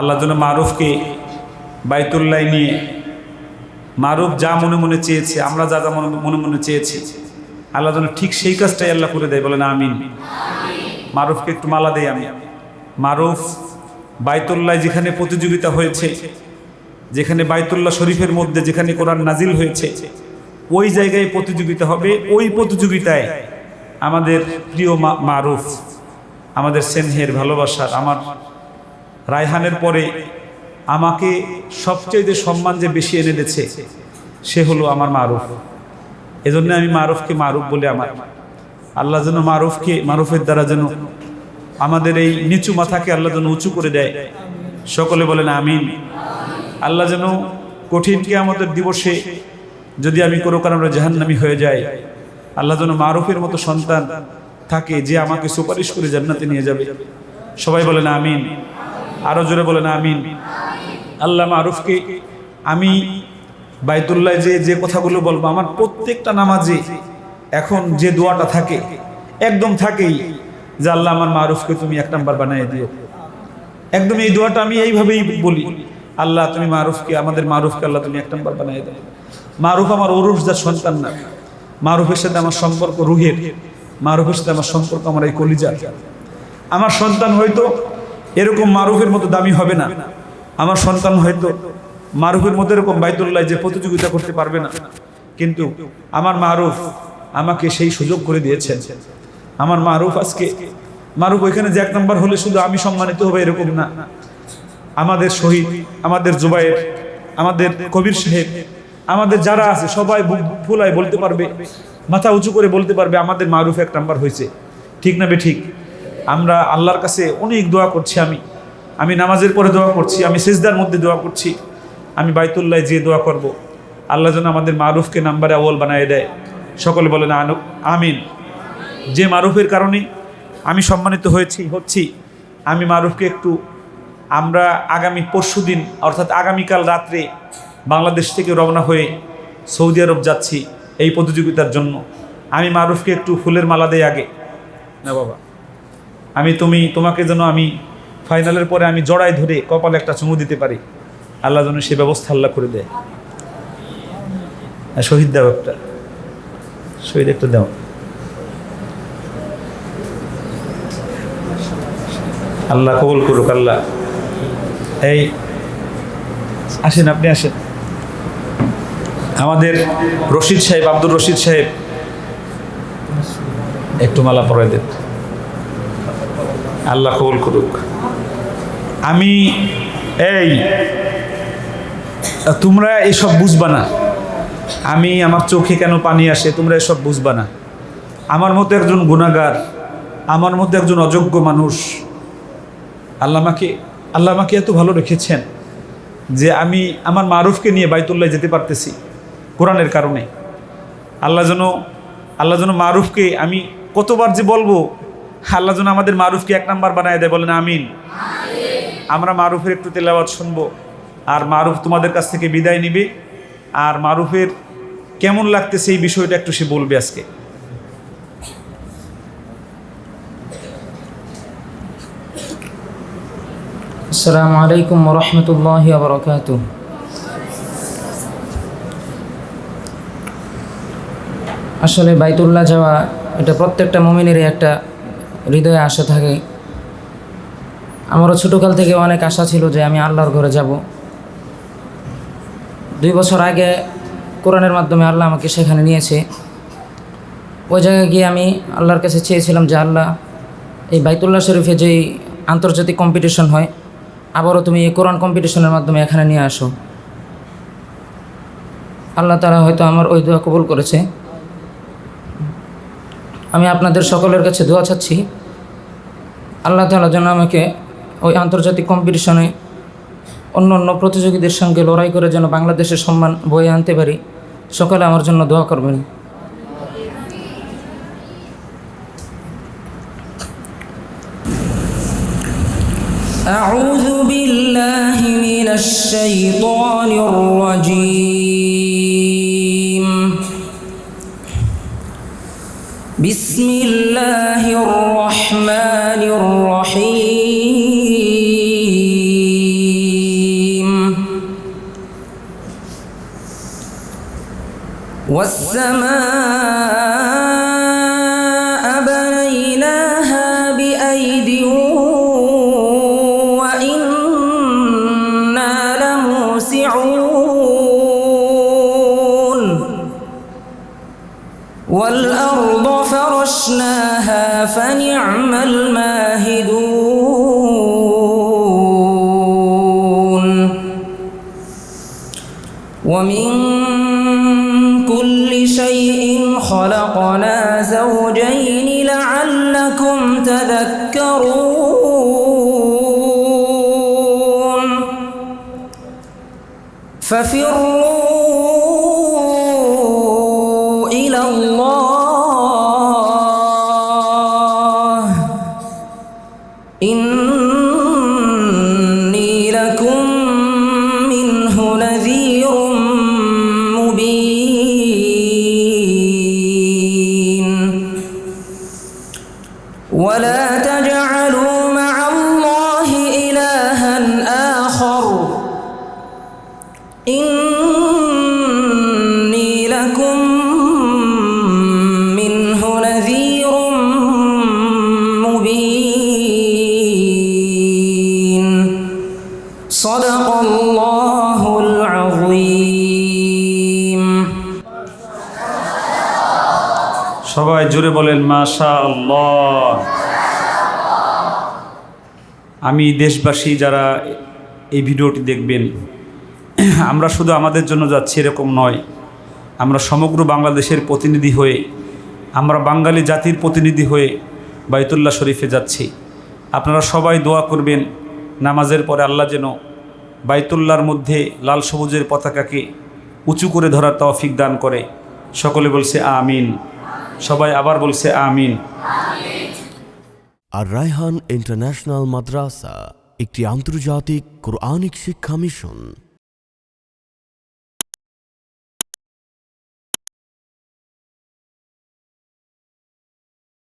আল্লাহ যেন মারুফকে বাইতুল্লাহ নিয়ে, মারুফ যা মনে মনে চেয়েছে, আমরা যা যা মনে মনে চেয়েছি আল্লাহ যেন ঠিক সেই কাজটাই আল্লাহ করে দেয়, বলেন আমিন। মারুফকে একটু মালা দেয় আমি। মারুফ বাইতুল্লাহ যেখানে প্রতিযোগিতা হয়েছে, যেখানে বাইতুল্লাহ শরীফের মধ্যে যেখানে কোরআন নাজিল হয়েছে, ওই জায়গায় প্রতিযোগিতা হবে, ওই প্রতিযোগিতায় আমাদের প্রিয় মারুফ, আমাদের স্নেহের ভালোবাসার, আমার রায়হানের পরে আমাকে সবচেয়ে সম্মান যে বেশি এনে দিয়েছে, সে হলো আমার মারুফ। এজন্য আমি মারুফকে মারুফ বলে আমার। আল্লাহ যেন মারুফকে, মারুফের দ্বারা যেন আমাদের এই নিচু মাথাকে আল্লাহ যেন উঁচু করে দেয়। সকলে বলেন আমিন। আল্লাহ যেন কঠিন কি আমাদের দিবসে যদি আমি কোনো কারণে জাহান্নামি হয়ে যাই, আল্লাহ যেন মারুফের মতো সন্তান থাকে যে আমাকে সুপারিশ করে জান্নাতে নিয়ে যাবে। সবাই বলেন আমিন। আরও জোরে বলেন, আমিন। আল্লাহ মারুফকে, আমি বাইতুল্লাহ যে যে কথাগুলো বলব, আমার প্রত্যেকটা নামাজে এখন যে দোয়াটা থাকে, একদম থাকেই যে আল্লাহ আমার মারুফকে তুমি এক নাম্বার বানিয়ে দিও। একদম এই দোয়াটা আমি এইভাবেই বলি, আল্লাহ তুমি মারুফকে, আমাদের মারুফকে আল্লাহ তুমি এক নাম্বার বানিয়ে দাও। মারুফ আমার অরুষদার সন্তান না। মারুফের সাথে আমার সম্পর্ক রুহের। মারুফের সাথে আমার সম্পর্ক আমার এই কলিজার। আমার সন্তান হয়তো এরকম মারুফের মতো দামি হবে না। আমার সন্তান হয়তো মারুফের মতো এরকম বাইতুল্লাহ যে প্রতিযোগিতা করতে পারবে না। কিন্তু আমার মারুফ আমাকে সেই সুযোগ করে দিয়েছেন। আমার মারুফ আজকে মারুফ ওইখানে যে এক নম্বর হলে শুধু আমি সম্মানিত হবে এরকম না। আমাদের শহীদ, আমাদের জুবাইর, আমাদের কবির সাহেব, আমাদের যারা আছে, সবাই ফুলায় বলতে পারবে, মাথা উঁচু করে বলতে পারবে আমাদের মারুফ এক নাম্বার হয়েছে। ঠিক না বে ঠিক? আমরা আল্লাহর কাছে অনেক দোয়া করছি, আমি আমি নামাজের পরে দোয়া করছি, আমি সেজদার মধ্যে দোয়া করছি, আমি বাইতুল্লাহ যে দোয়া করব। আল্লাহ যেন আমাদের মারুফকে নাম্বারে আওয়াল বানায় দেয়। সকলে বলেন আমিন। যে মারুফের কারণে আমি সম্মানিত হয়েছি, হচ্ছি। আমি মারুফকে একটু, আমরা আগামী পরশু দিন, অর্থাৎ আগামীকাল রাত্রে বাংলাদেশ থেকে রওনা হয়ে সৌদি আরব যাচ্ছি এই প্রতিযোগিতার জন্য। আমি মারুফকে একটু ফুলের মালা দেই আগে। না বাবা। আমি তুমি, তোমাকে যেন আমি ফাইনালের পরে আমি জড়াই ধরে কপালে একটা চুমু দিতে পারি। আল্লাহ যেন সে ব্যবস্থা আল্লাহ করে দেয়। শহীদ দাও একটা। শহীদ একটা দাও। আল্লাহ কবুল করুক, আল্লাহ। এই, আসেন, আপনি আসেন। আমাদের রশিদ সাহেব, আব্দুর রশিদ সাহেব। একটু মালা পরে দেন। আল্লাহ কবুল করুক। আমি এই, তোমরা এসব বুঝবা না। আমি আমার চোখে কেন পানি আসে, তোমরা এসব বুঝবা না। আমার মতো একজন গুণাগার, আমার মতো একজন অযোগ্য মানুষ, আল্লাহ আমাকে এত ভালো রেখেছেন যে আমি আমার মারুফকে নিয়ে বাইতুল্লাহ যেতে পারতেছি কোরআনের কারণে। আল্লাহ যেন আল্লাহ যেন মারুফকে আমি কতবার যে বলব আল্লাহ যেন আমাদের মারুফকে এক নাম্বার বানায় দেয়, বলেন আমিন। আমরা মারুফের একটু তেলাওয়াত শুনব। আর মারুফ তোমাদের কাছ থেকে বিদায় নিবে। আর মারুফের কেমন লাগতেছে এই বিষয়টা একটু সে বলবে আজকে। আসসালামু আলাইকুম রহমতুল্লাহ বরকাত আসলে বাইতুল্লাহ যাওয়া এটা প্রত্যেকটা মমিনেরই একটা হৃদয়ে আশা থাকে। আমারও ছোটোকাল থেকে অনেক আশা ছিল যে আমি আল্লাহর ঘরে যাব। দুই বছর আগে কোরআনের মাধ্যমে আল্লাহ আমাকে সেখানে নিয়েছে। ওই জায়গায় গিয়ে আমি আল্লাহর কাছে চেয়েছিলাম যে, আল্লাহ, এই বাইতুল্লাহ শরীফে যেই আন্তর্জাতিক কম্পিটিশন হয়, আবারও তুমি এই কোরআন কম্পিটিশনের মাধ্যমে এখানে নিয়ে আসো। আল্লাহ তারা হয়তো আমার ওই দোয়া কবুল করেছে। আমি আপনাদের সকলের কাছে দোয়া চাচ্ছি আল্লাহ তালা যেন আমাকে ওই আন্তর্জাতিক কম্পিটিশনে অন্য অন্য প্রতিযোগীদের সঙ্গে লড়াই করে যেন বাংলাদেশের সম্মান বয়ে আনতে পারি সকলে আমার জন্য দোয়া করবেন أعوذ بالله من الشيطان الرجيم بسم الله الرحمن الرحيم. والسماء بنيناها بأيد وإنا لموسعون. والأرض فرشناها فنعم الماهدون. ومن كل شيء خلقنا زوجين لعلكم تذكرون. ففروا إلى الله إني لكم منه نذير مبين صدق الله العظيم সবাই জোরে বলেন মাশা আল্লাহ আমি দেশবাসী যারা এই ভিডিওটি দেখবেন আমরা শুধু আমাদের জন্য যাচ্ছি এরকম নয়। আমরা সমগ্র বাংলাদেশের প্রতিনিধি হয়ে, আমরা বাঙালি জাতির প্রতিনিধি হয়ে বাইতুল্লাহ শরীফে যাচ্ছি। আপনারা সবাই দোয়া করবেন, নামাজের পরে আল্লাহ যেন বাইতুল্লাহর মধ্যে লাল সবুজের পতাকাকে উঁচু করে ধরার তৌফিক দান করে। সকলে বলছে আমিন। সবাই আবার বলছে আমিন। আর রায়হান ইন্টারন্যাশনাল মাদ্রাসা, একটি আন্তর্জাতিক কোরআনিক শিক্ষা মিশন।